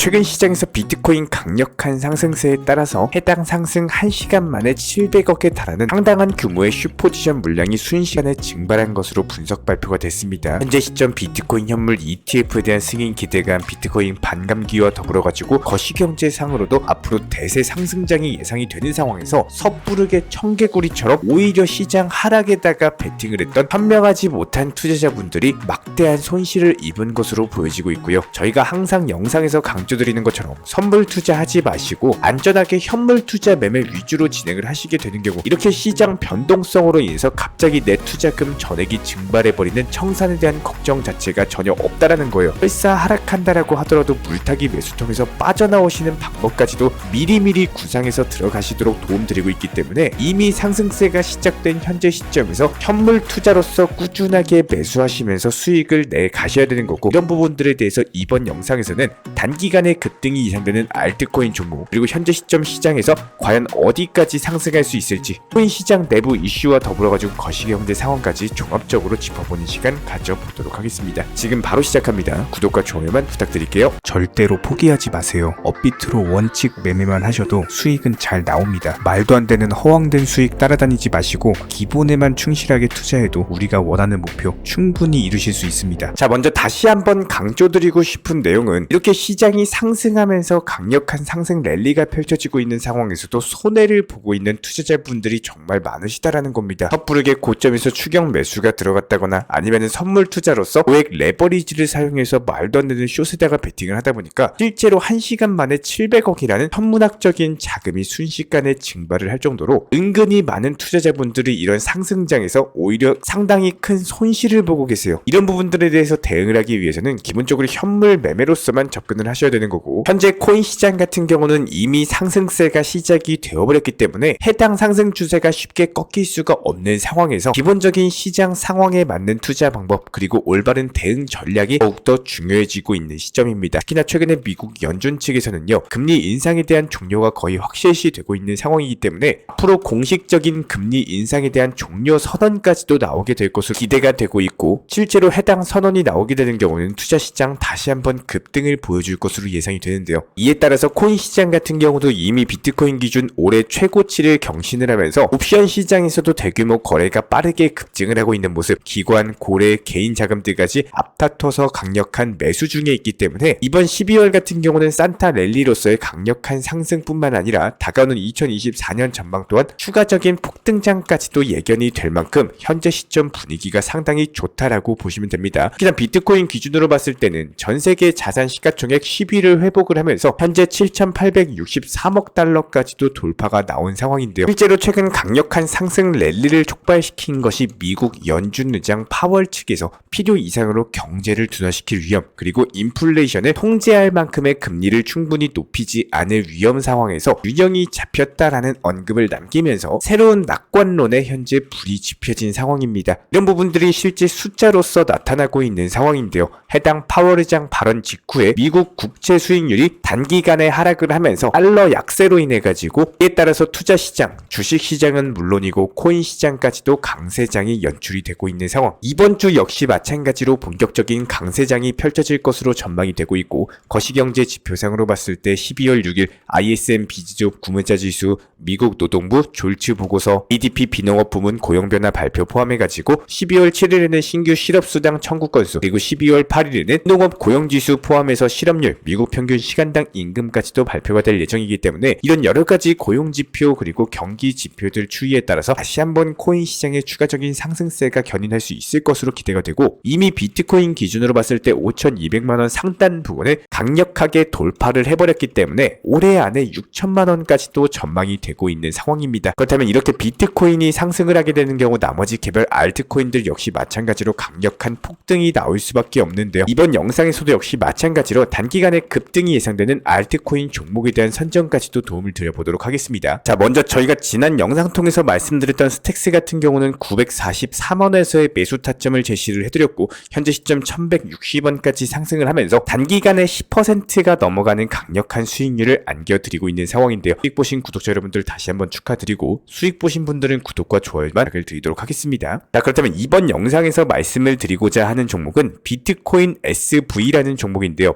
최근 시장에서 비트코인 강력한 상승세에 따라서 해당 상승 1시간 만에 700억에 달하는 상당한 규모의 슈포지션 물량이 순식간에 증발한 것으로 분석 발표가 됐습니다. 현재 시점 비트코인 현물 ETF에 대한 승인 기대감 비트코인 반감기와 더불어 가지고 거시경제상으로도 앞으로 대세 상승장이 예상이 되는 상황에서 섣부르게 청개구리처럼 오히려 시장 하락에다가 베팅을 했던 현명하지 못한 투자자분들이 막대한 손실을 입은 것으로 보여지고 있고요. 저희가 항상 영상에서 강조 드리는 것처럼 선물 투자하지 마시고 안전하게 현물 투자 매매 위주로 진행을 하시게 되는 경우 이렇게 시장 변동성으로 인해서 갑자기 내 투자금 전액이 증발해버리는 청산에 대한 걱정 자체가 전혀 없다라는 거예요. 설사 하락한다라고 하더라도 물타기 매수통에서 빠져나오시는 방법까지도 미리미리 구상해서 들어가시도록 도움드리고 있기 때문에 이미 상승세가 시작된 현재 시점에서 현물 투자로서 꾸준하게 매수하시면서 수익을 내 가셔야 되는 거고 이런 부분들에 대해서 이번 영상에서는 단기간 에 급등이 예상되는 알트코인 종목 그리고 현재 시점 시장에서 과연 어디까지 상승할 수 있을지 코인 시장 내부 이슈와 더불어 가지고 거시경제 상황까지 종합적으로 짚어보는 시간 가져보도록 하겠습니다. 지금 바로 시작합니다. 구독과 좋아요만 부탁드릴게요. 절대로 포기하지 마세요. 업비트로 원칙 매매만 하셔도 수익은 잘 나옵니다. 말도 안 되는 허황된 수익 따라다니지 마시고 기본에만 충실하게 투자해도 우리가 원하는 목표 충분히 이루실 수 있습니다. 자, 먼저 다시 한번 강조드리고 싶은 내용은 이렇게 시장이 상승하면서 강력한 상승 랠리가 펼쳐지고 있는 상황에서도 손해를 보고 있는 투자자분들이 정말 많으시다라는 겁니다. 섣부르게 고점에서 추격 매수가 들어갔다거나 아니면 선물 투자로서 고액 레버리지를 사용해서 말도 안 되는 숏에다가 베팅을 하다 보니까 실제로 1시간 만에 700억이라는 천문학적인 자금이 순식간에 증발을 할 정도로 은근히 많은 투자자분들이 이런 상승장에서 오히려 상당히 큰 손실을 보고 계세요. 이런 부분들에 대해서 대응을 하기 위해서는 기본적으로 현물 매매로서만 접근을 하셔야 되는 거고 현재 코인 시장 같은 경우는 이미 상승세가 시작이 되어버렸기 때문에 해당 상승 추세가 쉽게 꺾일 수가 없는 상황에서 기본적인 시장 상황에 맞는 투자 방법 그리고 올바른 대응 전략이 더욱더 중요해지고 있는 시점입니다. 특히나 최근에 미국 연준 측에서는요 금리 인상에 대한 종료가 거의 확실시되고 있는 상황이기 때문에 앞으로 공식적인 금리 인상에 대한 종료 선언까지도 나오게 될 것으로 기대가 되고 있고 실제로 해당 선언이 나오게 되는 경우는 투자 시장 다시 한번 급등을 보여줄 것으로 예상이 되는데요. 이에 따라서 코인 시장 같은 경우도 이미 비트코인 기준 올해 최고치를 경신을 하면서 옵션 시장에서도 대규모 거래가 빠르게 급증을 하고 있는 모습, 기관, 고래, 개인 자금들까지 앞다퉈서 강력한 매수 중에 있기 때문에 이번 12월 같은 경우는 산타 랠리로서의 강력한 상승뿐만 아니라 다가오는 2024년 전망 또한 추가적인 폭등장까지도 예견이 될 만큼 현재 시점 분위기가 상당히 좋다라고 보시면 됩니다. 특히나 비트코인 기준으로 봤을 때는 전 세계 자산 시가총액 10 위를 회복을 하면서 현재 7,863억 달러까지도 돌파가 나온 상황인데요. 실제로 최근 강력한 상승 랠리를 촉발시킨 것이 미국 연준 의장 파월 측에서 필요 이상으로 경제를 둔화시킬 위험 그리고 인플레이션을 통제할 만큼의 금리를 충분히 높이지 않을 위험 상황에서 균형이 잡혔다라는 언급을 남기면서 새로운 낙관론에 현재 불이 지펴진 상황입니다. 이런 부분들이 실제 숫자로서 나타나고 있는 상황인데요. 해당 파월 의장 발언 직후에 미국 국채 수익률이 단기간에 하락을 하면서 달러 약세로 인해 가지고 이에 따라서 투자 시장, 주식 시장은 물론이고 코인 시장까지도 강세장이 연출이 되고 있는 상황. 이번 주 역시 마찬가지로 본격적인 강세장이 펼쳐질 것으로 전망이 되고 있고 거시경제 지표상으로 봤을 때 12월 6일 ISM 비즈족 구매자 지수, 미국 노동부 졸츠 보고서, ADP 비농업 부문 고용 변화 발표 포함해 가지고 12월 7일에는 신규 실업 수당 청구 건수, 그리고 12월 8일에는 농업 고용 지수 포함해서 실업률, 미국 평균 시간당 임금까지도 발표가 될 예정이기 때문에 이런 여러 가지 고용 지표 그리고 경기 지표들 추이에 따라서 다시 한번 코인 시장의 추가적인 상승세가 견인할 수 있을 것으로 기대가 되고 이미 비트코인 기준으로 봤을 때 5,200만 원 상단 부분을 강력하게 돌파를 해버렸기 때문에 올해 안에 6천만 원까지도 전망이 되고 있는 상황입니다. 그렇다면 이렇게 비트코인이 상승을 하게 되는 경우 나머지 개별 알트코인들 역시 마찬가지로 강력한 폭등이 나올 수밖에 없는데요. 이번 영상에서도 역시 마찬가지로 단기간에 급등이 예상되는 알트코인 종목에 대한 선정까지도 도움을 드려보도록 하겠습니다. 자, 먼저 저희가 지난 영상 통해서 말씀드렸던 스택스 같은 경우는 943원에서의 매수 타점을 제시를 해드렸고 현재 시점 1160원까지 상승을 하면서 단기간에 10%가 넘어가는 강력한 수익률을 안겨드리고 있는 상황인데요. 수익 보신 구독자 여러분들 다시 한번 축하드리고 수익 보신 분들은 구독과 좋아요만 부탁을 드리도록 하겠습니다. 자, 그렇다면 이번 영상에서 말씀을 드리고자 하는 종목은 비트코인 SV라는 종목인데요.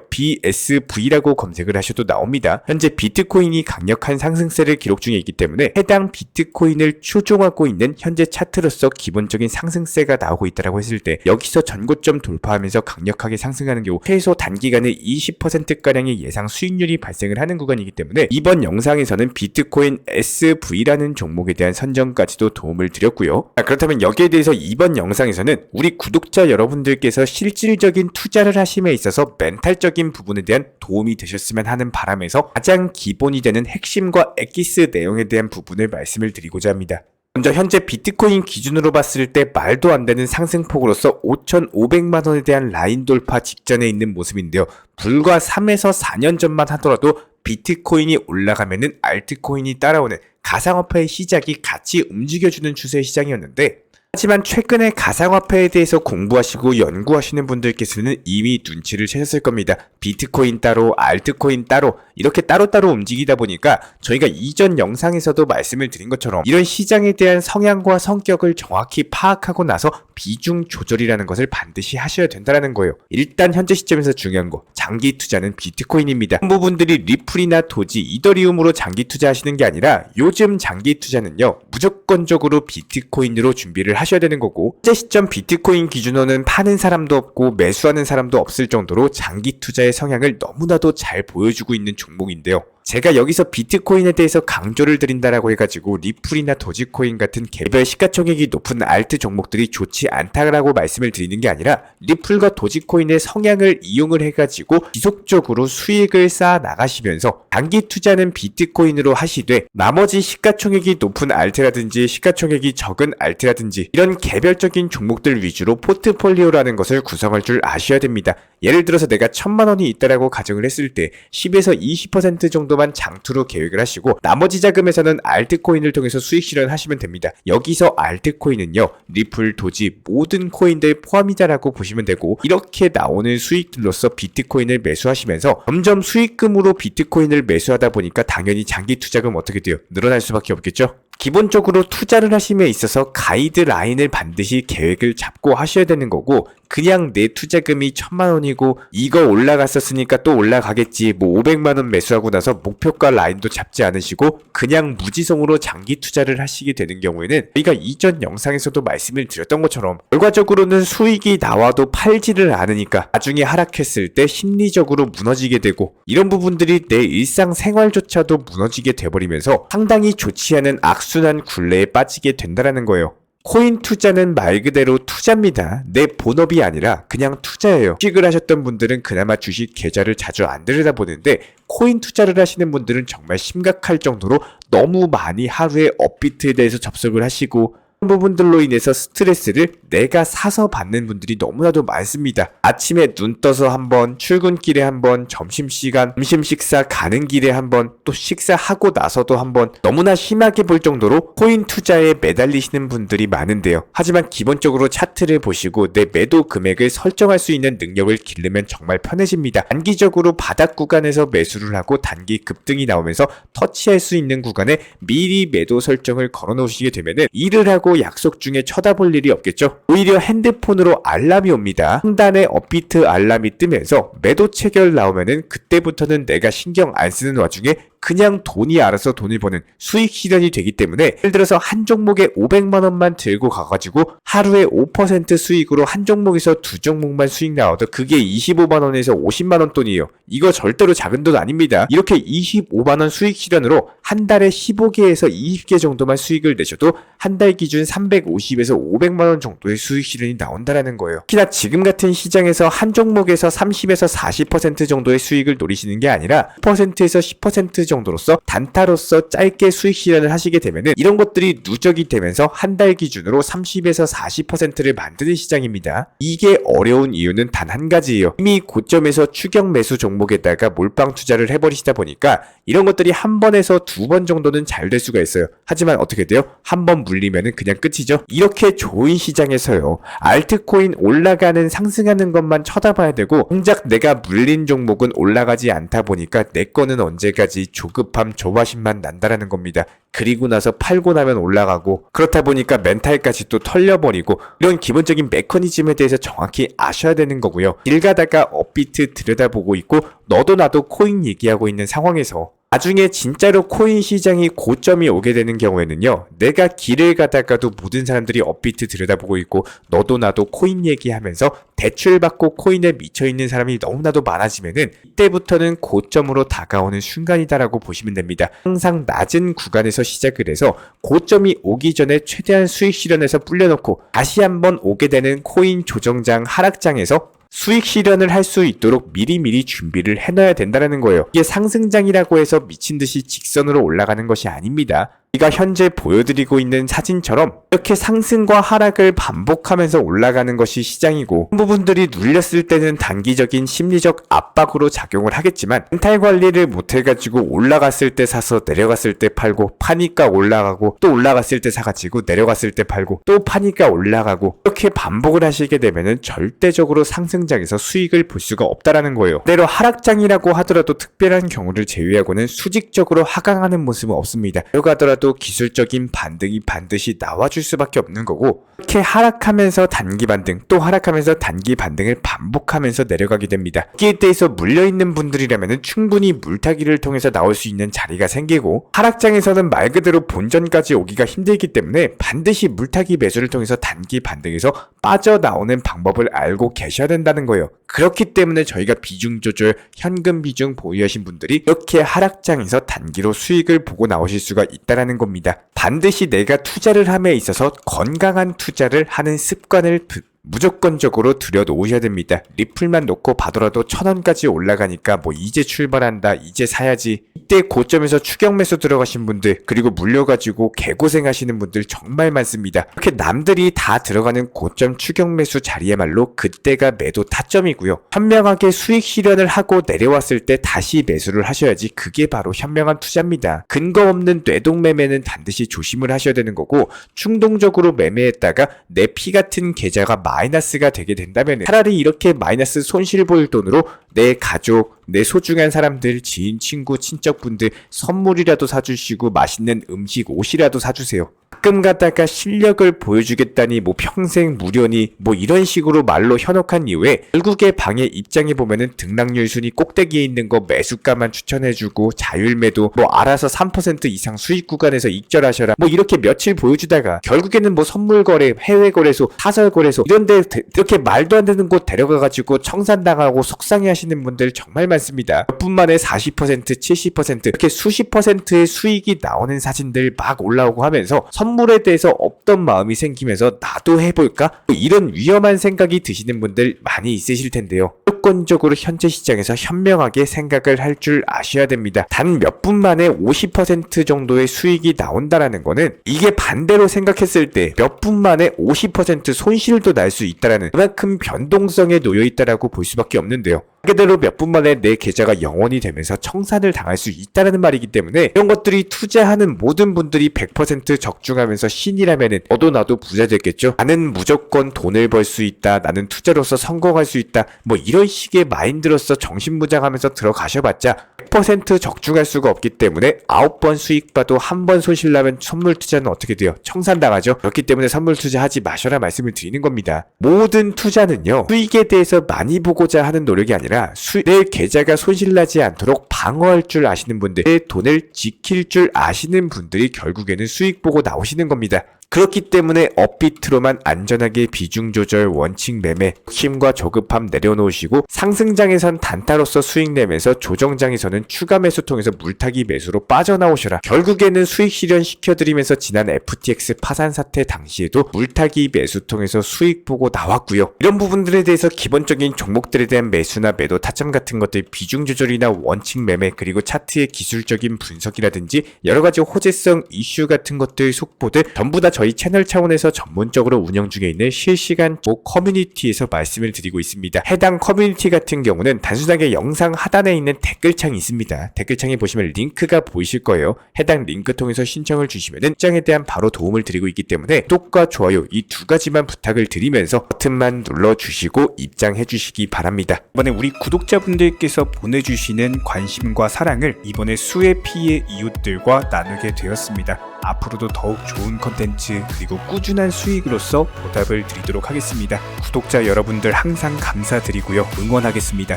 SV라고 검색을 하셔도 나옵니다. 현재 비트코인이 강력한 상승세를 기록 중에 있기 때문에 해당 비트코인을 추종하고 있는 현재 차트로서 기본적인 상승세가 나오고 있다고 했을 때 여기서 전고점 돌파하면서 강력하게 상승하는 경우 최소 단기간에 20%가량의 예상 수익률이 발생을 하는 구간이기 때문에 이번 영상에서는 비트코인 SV라는 종목에 대한 선정까지도 도움을 드렸고요. 자, 그렇다면 여기에 대해서 이번 영상에서는 우리 구독자 여러분들께서 실질적인 투자를 하심에 있어서 멘탈적인 부분에 대한 도움이 되셨으면 하는 바람에서 가장 기본이 되는 핵심과 엑기스 내용에 대한 부분을 말씀을 드리고자 합니다. 먼저 현재 비트코인 기준으로 봤을 때 말도 안 되는 상승폭으로서 5,500만 원에 대한 라인 돌파 직전에 있는 모습인데요. 불과 3에서 4년 전만 하더라도 비트코인이 올라가면은 알트코인이 따라오는 가상화폐의 시작이 같이 움직여주는 추세의 시장이었는데 하지만 최근에 가상화폐에 대해서 공부하시고 연구하시는 분들께서는 이미 눈치를 채셨을 겁니다. 비트코인 따로, 알트코인 따로, 이렇게 따로따로 움직이다 보니까 저희가 이전 영상에서도 말씀을 드린 것처럼 이런 시장에 대한 성향과 성격을 정확히 파악하고 나서 비중 조절이라는 것을 반드시 하셔야 된다는 거예요. 일단 현재 시점에서 중요한 거, 장기 투자는 비트코인입니다. 부분들이 리플이나 도지, 이더리움으로 장기 투자하시는 게 아니라 요즘 장기 투자는요, 무조건적으로 비트코인으로 준비를 하 셔야 되는 거고, 현재 시점 비트코인 기준으로는 파는 사람도 없고 매수하는 사람도 없을 정도로 장기 투자의 성향을 너무나도 잘 보여주고 있는 종목인데요. 제가 여기서 비트코인에 대해서 강조를 드린다라고 해가지고 리플이나 도지코인 같은 개별 시가총액이 높은 알트 종목들이 좋지 않다라고 말씀을 드리는 게 아니라 리플과 도지코인의 성향을 이용을 해가지고 지속적으로 수익을 쌓아 나가시면서 단기 투자는 비트코인으로 하시되 나머지 시가총액이 높은 알트라든지 시가총액이 적은 알트라든지 이런 개별적인 종목들 위주로 포트폴리오라는 것을 구성할 줄 아셔야 됩니다. 예를 들어서 내가 천만 원이 있다라고 가정을 했을 때 10에서 20% 정도만 장투로 계획을 하시고 나머지 자금에서는 알트코인을 통해서 수익 실현하시면 됩니다. 여기서 알트코인은요 리플, 도지 모든 코인들 포함이다라고 보시면 되고 이렇게 나오는 수익들로서 비트코인을 매수하시면서 점점 수익금으로 비트코인을 매수하다 보니까 당연히 장기 투자금 어떻게 돼요? 늘어날 수밖에 없겠죠? 기본적으로 투자를 하심에 있어서 가이드라인을 반드시 계획을 잡고 하셔야 되는 거고 그냥 내 투자금이 천만 원이고 이거 올라갔었으니까 또 올라가겠지 뭐 500만 원 매수하고 나서 목표가 라인도 잡지 않으시고 그냥 무지성으로 장기 투자를 하시게 되는 경우에는 저희가 이전 영상에서도 말씀을 드렸던 것처럼 결과적으로는 수익이 나와도 팔지를 않으니까 나중에 하락했을 때 심리적으로 무너지게 되고 이런 부분들이 내 일상 생활조차도 무너지게 돼버리면서 상당히 좋지 않은 악 순환 굴레에 빠지게 된다라는 거예요. 코인 투자는 말 그대로 투자입니다. 내 본업이 아니라 그냥 투자예요. 주식을 하셨던 분들은 그나마 주식 계좌를 자주 안 들여다보는데 코인 투자를 하시는 분들은 정말 심각할 정도로 너무 많이 하루에 업비트에 대해서 접속을 하시고 부분들로 인해서 스트레스를 내가 사서 받는 분들이 너무나도 많습니다. 아침에 눈 떠서 한번, 출근길에 한번, 점심시간, 점심 식사 가는 길에 한번, 또 식사하고 나서도 한번 너무나 심하게 볼 정도로 코인 투자에 매달리시는 분들이 많은데요. 하지만 기본적으로 차트를 보시고 내 매도 금액을 설정할 수 있는 능력을 기르면 정말 편해집니다. 단기적으로 바닥 구간에서 매수를 하고 단기 급등이 나오면서 터치할 수 있는 구간에 미리 매도 설정을 걸어 놓으시게 되면은 일을 하고 약속 중에 쳐다볼 일이 없겠죠. 오히려 핸드폰으로 알람이 옵니다. 상단에 업비트 알람이 뜨면서 매도 체결 나오면은 그때부터는 내가 신경 안 쓰는 와중에 그냥 돈이 알아서 돈을 버는 수익 실현이 되기 때문에 예를 들어서 한 종목에 500만 원만 들고 가가지고 하루에 5% 수익으로 한 종목에서 두 종목만 수익 나와도 그게 25만 원에서 50만 원 돈이에요. 이거 절대로 작은 돈 아닙니다. 이렇게 25만 원 수익 실현으로 한 달에 15개에서 20개 정도만 수익을 내셔도 한 달 기준 350에서 500만 원 정도의 수익 실현이 나온다라는 거예요. 특히나 지금 같은 시장에서 한 종목에서 30에서 40% 정도의 수익을 노리시는 게 아니라 10%에서 10% 정도 로서 단타로서 짧게 수익 실현을 하시게 되면은 이런 것들이 누적이 되면서 한 달 기준으로 30에서 40%를 만드는 시장입니다. 이게 어려운 이유는 단 한 가지예요. 이미 고점에서 추격 매수 종목에다가 몰빵 투자를 해버리시다 보니까 이런 것들이 한 번에서 두 번 정도는 잘 될 수가 있어요. 하지만 어떻게 돼요? 한 번 물리면은 그냥 끝이죠. 이렇게 좋은 시장에서요. 알트코인 올라가는 상승하는 것만 쳐다봐야 되고 정작 내가 물린 종목은 올라가지 않다 보니까 내 거는 언제까지 조 급함, 조바심만 난다라는 겁니다. 그리고 나서 팔고 나면 올라가고 그렇다 보니까 멘탈까지 또 털려버리고 이런 기본적인 메커니즘에 대해서 정확히 아셔야 되는 거고요. 길 가다가 업비트 들여다보고 있고 너도 나도 코인 얘기하고 있는 상황에서 나중에 진짜로 코인 시장이 고점이 오게 되는 경우에는요, 내가 길을 가다가도 모든 사람들이 업비트 들여다보고 있고, 너도 나도 코인 얘기하면서 대출 받고 코인에 미쳐있는 사람이 너무나도 많아지면은, 이때부터는 고점으로 다가오는 순간이다라고 보시면 됩니다. 항상 낮은 구간에서 시작을 해서, 고점이 오기 전에 최대한 수익 실현해서 불려놓고, 다시 한번 오게 되는 코인 조정장 하락장에서 수익 실현을 할 수 있도록 미리미리 준비를 해놔야 된다는 거예요. 이게 상승장이라고 해서 미친 듯이 직선으로 올라가는 것이 아닙니다. 우리가 현재 보여드리고 있는 사진처럼 이렇게 상승과 하락을 반복하면서 올라가는 것이 시장이고 부분들이 눌렸을 때는 단기적인 심리적 압박으로 작용을 하겠지만 멘탈 관리를 못해가지고 올라갔을 때 사서 내려갔을 때 팔고 파니까 올라가고 또 올라갔을 때 사가지고 내려갔을 때 팔고 또 파니까 올라가고 이렇게 반복을 하시게 되면은 절대적으로 상승장에서 수익을 볼 수가 없다라는 거예요. 때로 하락장이라고 하더라도 특별한 경우를 제외하고는 수직적으로 하강하는 모습은 없습니다. 이러고 하더라도 기술적인 반등이 반드시 나와줄 수밖에 없는 거고 이렇게 하락하면서 단기 반등 또 하락하면서 단기 반등을 반복하면서 내려가게 됩니다. 여기에 대해서 물려있는 분들이라면 충분히 물타기를 통해서 나올 수 있는 자리가 생기고 하락장에서는 말 그대로 본전까지 오기가 힘들기 때문에 반드시 물타기 매수를 통해서 단기 반등에서 빠져나오는 방법을 알고 계셔야 된다는 거예요. 그렇기 때문에 저희가 비중 조절, 현금 비중 보유하신 분들이 이렇게 하락장에서 단기로 수익을 보고 나오실 수가 있다라는 겁니다. 반드시 내가 투자를 함에 있어서 건강한 투자를 하는 습관을 부- 무조건적으로 들여놓으셔야 됩니다. 리플만 놓고 봐더라도 천 원까지 올라가니까 뭐 이제 출발한다, 이제 사야지. 이때 고점에서 추격 매수 들어가신 분들, 그리고 물려가지고 개고생하시는 분들 정말 많습니다. 이렇게 남들이 다 들어가는 고점 추격 매수 자리야말로 그때가 매도 타점이고요. 현명하게 수익 실현을 하고 내려왔을 때 다시 매수를 하셔야지 그게 바로 현명한 투자입니다. 근거 없는 뇌동 매매는 반드시 조심을 하셔야 되는 거고 충동적으로 매매했다가 내 피 같은 계좌가 마 이너스가 되게 된다면 차라리 이렇게 마이너스 손실 볼 돈으로 내 가족, 내 소중한 사람들, 지인, 친구, 친척분들 선물이라도 사주시고 맛있는 음식, 옷이라도 사주세요. 가끔 가다가 실력을 보여주겠다니 뭐 평생 무료니 뭐 이런 식으로 말로 현혹한 이후에 결국에 방에 입장해 보면은 등락률 순위 꼭대기에 있는 거 매수가만 추천해주고 자율매도 뭐 알아서 3% 이상 수익 구간에서 익절하셔라 뭐 이렇게 며칠 보여주다가 결국에는 뭐 선물 거래, 해외 거래소, 사설 거래소 이런데 이렇게 말도 안 되는 곳 데려가가지고 청산당하고 속상해하시는 분들 정말 많습니다. 몇 분 만에 40%, 70% 이렇게 수십 퍼센트의 수익이 나오는 사진들 막 올라오고 하면서 선물에 대해서 없던 마음이 생기면서 나도 해볼까? 뭐 이런 위험한 생각이 드시는 분들 많이 있으실 텐데요. 무조건적으로 현재 시장에서 현명하게 생각을 할 줄 아셔야 됩니다. 단 몇 분 만에 50% 정도의 수익이 나온다라는 거는 이게 반대로 생각했을 때 몇 분 만에 50% 손실도 날 수 있다라는 그만큼 변동성에 놓여 있다라고 볼 수밖에 없는데요. 그대로 몇 분 만에 내 계좌가 영원이 되면서 청산을 당할 수 있다는 말이기 때문에 이런 것들이 투자하는 모든 분들이 100% 적중하면서 신이라면은 너도 나도 부자 됐겠죠? 나는 무조건 돈을 벌 수 있다. 나는 투자로서 성공할 수 있다. 뭐 이런 식의 마인드로서 정신무장하면서 들어가셔봤자 100% 적중할 수가 없기 때문에 9번 수익 봐도 한 번 손실 나면 선물 투자는 어떻게 돼요? 청산당하죠? 그렇기 때문에 선물 투자하지 마셔라 말씀을 드리는 겁니다. 모든 투자는요. 수익에 대해서 많이 보고자 하는 노력이 아니라 수, 내 계좌가 손실나지 않도록 방어할 줄 아시는 분들, 내 돈을 지킬 줄 아시는 분들이 결국에는 수익 보고 나오시는 겁니다. 그렇기 때문에 업비트로만 안전하게 비중 조절, 원칙 매매, 힘과 조급함 내려놓으시고 상승장에선 단타로서 수익 내면서 조정장에서는 추가 매수 통해서 물타기 매수로 빠져나오셔라. 결국에는 수익 실현 시켜드리면서 지난 FTX 파산 사태 당시에도 물타기 매수 통해서 수익 보고 나왔고요. 이런 부분들에 대해서 기본적인 종목들에 대한 매수나 매도 타점 같은 것들 비중 조절이나 원칙 매매 그리고 차트의 기술적인 분석이라든지 여러 가지 호재성 이슈 같은 것들 속보들 전부 다 저희 채널 차원에서 전문적으로 운영 중에 있는 실시간 모 커뮤니티에서 말씀을 드리고 있습니다. 해당 커뮤니티 같은 경우는 단순하게 영상 하단에 있는 댓글창이 있습니다. 댓글창에 보시면 링크가 보이실 거예요. 해당 링크 통해서 신청을 주시면은 입장에 대한 바로 도움을 드리고 있기 때문에 구독과 좋아요 이 두 가지만 부탁을 드리면서 버튼만 눌러주시고 입장해 주시기 바랍니다. 이번에 우리 구독자분들께서 보내주시는 관심과 사랑을 이번에 수해 피해 이웃들과 나누게 되었습니다. 앞으로도 더욱 좋은 컨텐츠 그리고 꾸준한 수익으로서 보답을 드리도록 하겠습니다. 구독자 여러분들 항상 감사드리고요. 응원하겠습니다.